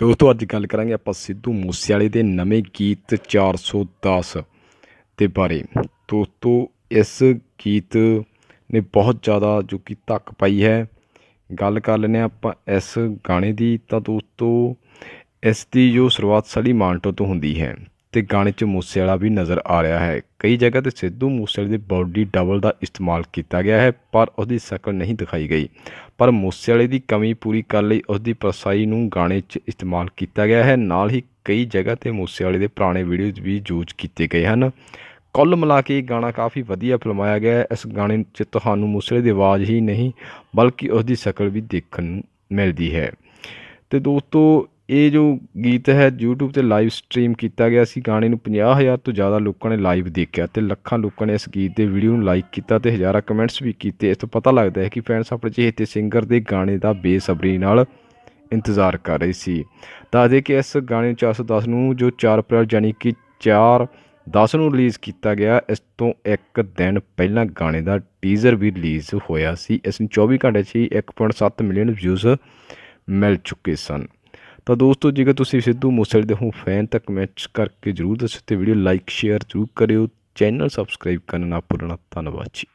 ਦੋਸਤੋ ਅੱਜ ਗੱਲ ਕਰਾਂਗੇ ਆਪਾਂ ਸਿੱਧੂ ਮੂਸੇਵਾਲੇ ਦੇ ਨਵੇਂ ਗੀਤ 410 ਦੇ ਬਾਰੇ। ਦੋਸਤੋ ਇਸ ਗੀਤ ਨੇ ਬਹੁਤ ਜ਼ਿਆਦਾ ਜੋ ਕਿ ਧੱਕ ਪਾਈ ਹੈ। ਗੱਲ ਕਰ ਲੈਂਦੇ ਹਾਂ ਆਪਾਂ ਇਸ ਗਾਣੇ ਦੀ। ਤਾਂ ਦੋਸਤੋ, ਇਸ ਦੀ ਜੋ ਸ਼ੁਰੂਆਤ ਸਲੀ ਮਾਨਟੋ ਤੋਂ ਹੁੰਦੀ ਹੈ। ਤੇ ਗਾਣੇ 'ਚ ਮੂਸੇਵਾਲਾ ਵੀ ਨਜ਼ਰ ਆ ਰਿਹਾ ਹੈ। ਕਈ ਜਗ੍ਹਾ ਤੇ ਸਿੱਧੂ ਮੂਸੇਵਾਲੇ ਦੀ ਬਾਡੀ ਡਬਲ ਦਾ ਇਸਤੇਮਾਲ ਕੀਤਾ ਗਿਆ ਹੈ, ਪਰ ਉਹਦੀ ਸ਼ਕਲ ਨਹੀਂ ਦਿਖਾਈ ਗਈ। ਪਰ ਮੂਸੇਵਾਲੇ ਦੀ ਕਮੀ ਪੂਰੀ ਕਰਨ ਲਈ ਉਸ ਦੀ ਪਰਸਾਈ ਨੂੰ ਗਾਣੇ 'ਚ ਇਸਤੇਮਾਲ ਕੀਤਾ ਗਿਆ ਹੈ। ਨਾਲ ਹੀ ਕਈ ਜਗ੍ਹਾ ਤੇ ਮੂਸੇਵਾਲੇ ਦੇ ਪੁਰਾਣੇ ਵੀਡੀਓਜ਼ ਵੀ ਯੂਜ਼ ਕੀਤੇ ਗਏ ਹਨ। ਕੁੱਲ ਮਿਲਾ ਕੇ ਇਹ ਗਾਣਾ ਕਾਫੀ ਵਧੀਆ ਫਿਲਮਾਇਆ ਗਿਆ ਹੈ। ਇਸ ਗਾਣੇ 'ਚ ਤੁਹਾਨੂੰ ਮੂਸੇਵਾਲੇ ਦੀ ਆਵਾਜ਼ ਹੀ ਨਹੀਂ, ਬਲਕਿ ਉਸ ਦੀ ਸ਼ਕਲ ਵੀ ਦੇਖਣ ਨੂੰ ਮਿਲਦੀ ਹੈ। ਤੇ ਦੋਸਤੋ ਇਹ ਜੋ ਗੀਤ ਹੈ, YouTube ਤੇ ਲਾਈਵ ਸਟ੍ਰੀਮ ਕੀਤਾ ਗਿਆ ਸੀ, ਗਾਣੇ ਨੂੰ 50000 ਤੋਂ ਜ਼ਿਆਦਾ ਲੋਕਾਂ ਨੇ ਲਾਈਵ ਦੇਖਿਆ ਤੇ ਲੱਖਾਂ ਲੋਕਾਂ ਨੇ ਇਸ ਗੀਤ ਦੇ ਵੀਡੀਓ ਨੂੰ ਲਾਈਕ ਕੀਤਾ ਤੇ ਹਜ਼ਾਰਾਂ ਕਮੈਂਟਸ ਵੀ ਕੀਤੇ। ਇਸ ਤੋਂ ਪਤਾ ਲੱਗਦਾ ਹੈ ਕਿ ਫੈਨਸ ਆਪਣੇ ਚਹੇਤੇ ਸਿੰਗਰ ਦੇ ਗਾਣੇ ਦਾ ਬੇਸਬਰੀ ਨਾਲ ਇੰਤਜ਼ਾਰ ਕਰ ਰਹੇ ਸੀ। ਦੱਸਦੇ ਕਿ ਇਸ ਗਾਣੇ 410 ਨੂੰ ਜੋ 4 ਅਪ੍ਰੈਲ ਯਾਨੀ ਕਿ 4 10 ਨੂੰ ਰਿਲੀਜ਼ ਕੀਤਾ ਗਿਆ, ਇਸ ਤੋਂ ਇੱਕ ਦਿਨ ਪਹਿਲਾਂ ਗਾਣੇ ਦਾ ਟੀਜ਼ਰ ਵੀ ਰਿਲੀਜ਼ ਹੋਇਆ ਸੀ। ਇਸ ਨੂੰ 24 ਘੰਟੇ 'ਚ ਹੀ 1.7 ਮਿਲੀਅਨ ਵਿਊਜ਼ ਮਿਲ ਚੁੱਕੇ ਸਨ। ਤਾਂ ਦੋਸਤੋ, ਜੇਕਰ ਤੁਸੀਂ ਸਿੱਧੂ ਮੂਸੇਵਾਲੇ ਦੇ ਹੋ ਫੈਨ, ਤਾਂ ਕਮੈਂਟਸ ਕਰਕੇ ਜਰੂਰ ਦੱਸੋ ਤੇ ਵੀਡੀਓ ਲਾਈਕ ਸ਼ੇਅਰ ਜਰੂਰ ਕਰਿਓ। ਚੈਨਲ ਸਬਸਕ੍ਰਾਈਬ ਕਰਨਾ ਨਾ ਭੁੱਲਣਾ। ਧੰਨਵਾਦ ਜੀ।